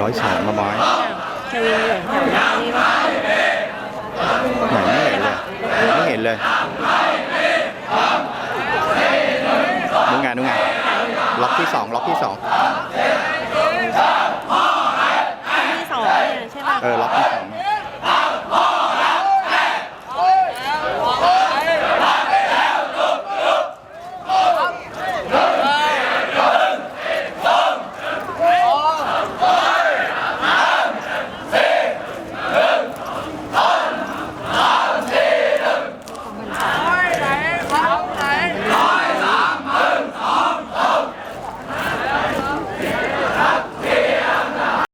ร้อยสามมาบอยหไหนไม่เห็นเลยไม่เห็นเลยดูงานดูงานล็อกที่สองล็อกที่สองที่สองเนี่ยใช่ไหมเออล็อกที่สอง